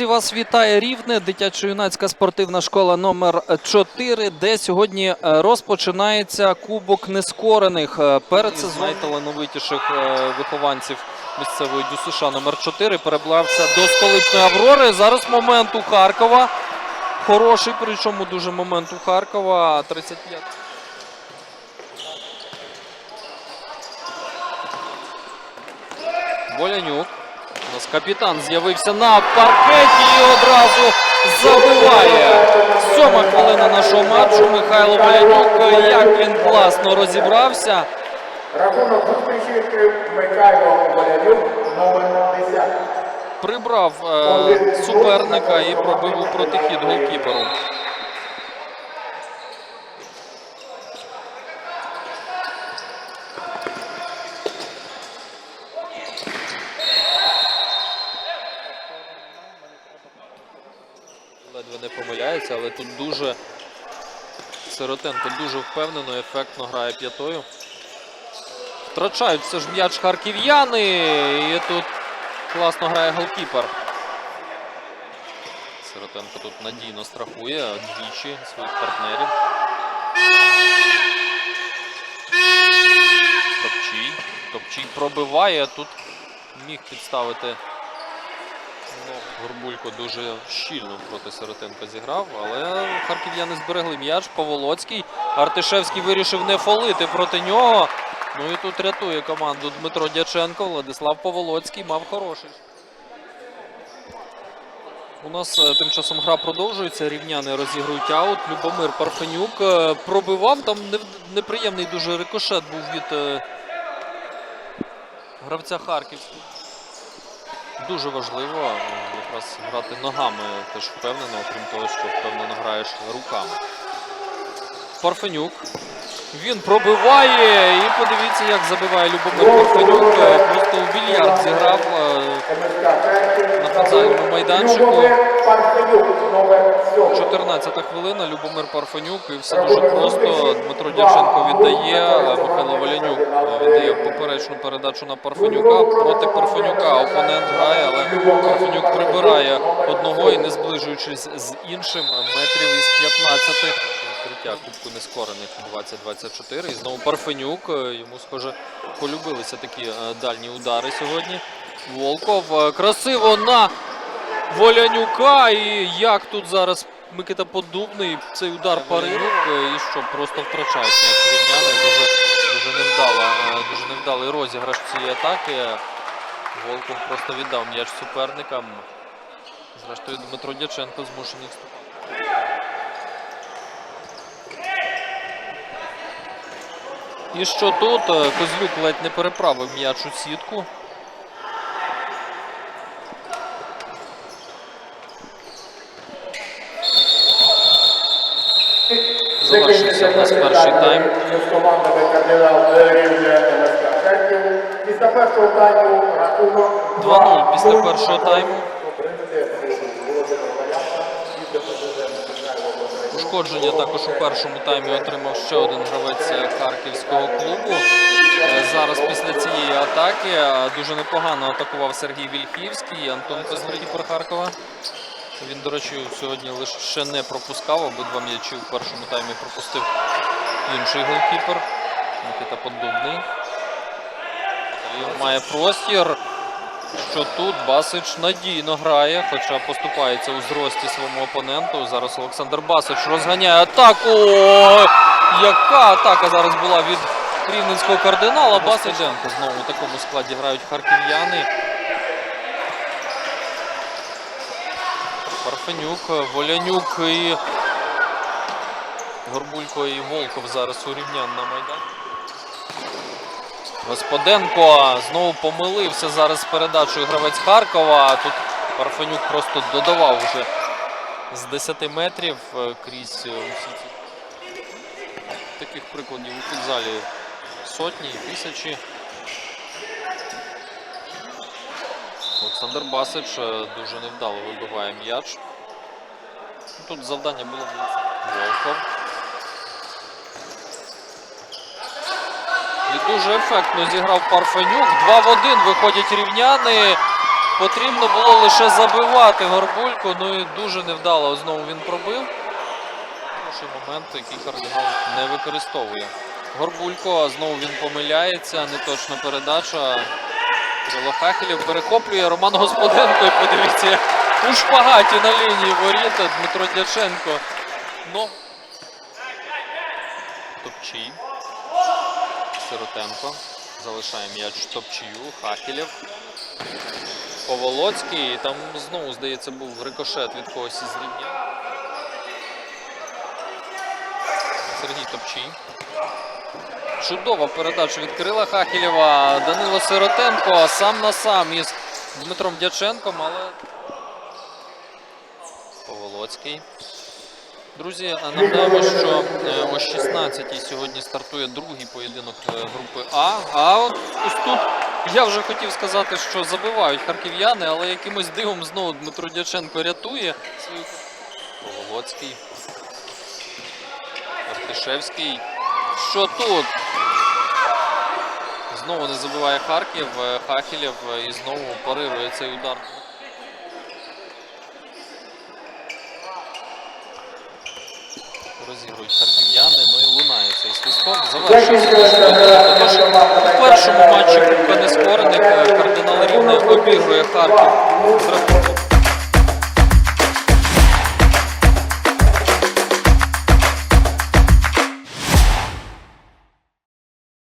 Друзі, вас вітає Рівне, дитячо-юнацька спортивна школа номер 4, де сьогодні е, розпочинається Кубок нескорених. Е, Перед з найталановитіших е, вихованців місцевої ДЮСШ номер 4 переблався до столичної Аврори. Зараз момент у Харкова. Хороший, причому дуже момент у Харкова. 35. Волянюк. У нас капітан з'явився на паркеті і одразу забиває. Сьома хвилина нашого матчу. Михайло Волянюк. Як він класно розібрався. Рахунок зустрічі Михайло Волянюк, номер 10. Прибрав е, суперника і пробив у протихід голкіперу. Ледве не помиляється, але тут дуже Сиротенко дуже впевнено, ефектно грає п'ятою. Втрачають все ж м'яч харків'яни. І тут класно грає голкіпер. Сиротенко тут надійно страхує двічі своїх партнерів. Топчій. Топчій пробиває. Тут міг підставити. Горбулько дуже щільно проти Сиротенка зіграв, але харків'яни зберегли м'яч. Поволоцький. Артишевський вирішив не фолити проти нього. Ну і тут рятує команду Дмитро Дяченко. Владислав Поволоцький мав хороший. У нас е, тим часом гра продовжується. Рівняни розігрують аут. Любомир Парфенюк е, пробивав. Там неприємний дуже рикошет був від е, гравця Харківського. Дуже важливо якраз грати ногами теж впевнено, окрім того, що впевнено граєш руками. Парфенюк. Він пробиває. І подивіться, як забиває Любомир Парфенюк. Е, Просто в більярд зіграв майданчику. На футзальному майданчику. Любомир Парфенюк, номер 7. 14 хвилина. Любомир Парфенюк. І все дуже просто. Дмитро Дяченко віддає. Михайло Волянюк віддає поперечну передачу на Парфенюка. Проти Парфенюка опонент грає, але Парфенюк прибирає одного і не зближуючись з іншим метрів із 15. Відкриття Кубку нескорених 2024. І знову Парфенюк. Е, Йому, схоже, полюбилися такі е, дальні удари сьогодні. Волков е, красиво на Волянюка. І як тут зараз Микита Подубний, цей удар Паринюк. е, І що просто втрачають м'яч. Дуже, дуже невдала, е, дуже невдалий розіграш цієї атаки. Волков просто віддав м'яч суперникам. Зрештою, Дмитро Дяченко змушений вступати. І що тут? Е, Козлюк ледь не переправив м'яч у сітку. Завершився у нас перший тайм. З командами. Після першого тайму рахунок 2-0 після першого тайму. Ушкодження також у першому таймі отримав ще один гравець харківського клубу. Е, Зараз після цієї атаки дуже непогано атакував Сергій Вільхівський і Антон Козлікіпер Харкова. Він, до речі, сьогодні лише не пропускав, обидва м'ячі в першому таймі пропустив інший голкіпер Микита Поддубний. І має простір. Що тут Басич надійно грає, хоча поступається у зрості своєму опоненту. Зараз Олександр Басич розганяє атаку. Яка атака зараз була від рівненського кардинала. Басиченко знову у такому складі грають харків'яни. Парфенюк, Волянюк і Горбулько і Волков зараз у рівнян на майдані. Господенко знову помилився зараз з передачею гравець Харкова. Тут Парфенюк просто додавав вже з 10 метрів е, крізь е, усі ці. Таких прикладів у футзалі сотні тисячі. Олександр Басич е, дуже невдало вибиває м'яч. Тут завдання було Волков. І дуже ефектно зіграв Парфенюк. 2 в 1 виходять рівняни. Потрібно було лише забивати Горбульку, ну і дуже невдало знову він пробив. Хороший момент, який кардинал не використовує. Горбулько, а знову він помиляється, неточна передача. Кирило Хахелєв перехоплює Роман Господенко і подивіться, як у шпагаті на лінії воріт Дмитро Дяченко. Ну, Топчій. Сиротенко. Залишає м'яч Топчію. Хахелєв. Поволоцький. Там знову, здається, був рикошет від когось із рівня. Сергій Топчій. Чудова передача від Кирила Хахілєва. Данило Сиротенко сам на сам із Дмитром Дяченком, але Поволоцький. Друзі, нагадаємо, що е, о 16-й сьогодні стартує другий поєдинок е, групи А. А от ось тут я вже хотів сказати, що забивають харків'яни, але якимось дивом знову Дмитро Дяченко рятує свою Поволоцький. Артишевський. Що тут? Знову не забиває Харків. е, Хахілєв і знову парирує цей удар. Розігрують харків'яни, ну і лунає цей свисток. Завершується. Тож у першому матчі Кубка Нескорених е, кардинал Рівне обігрує Харків з рахунком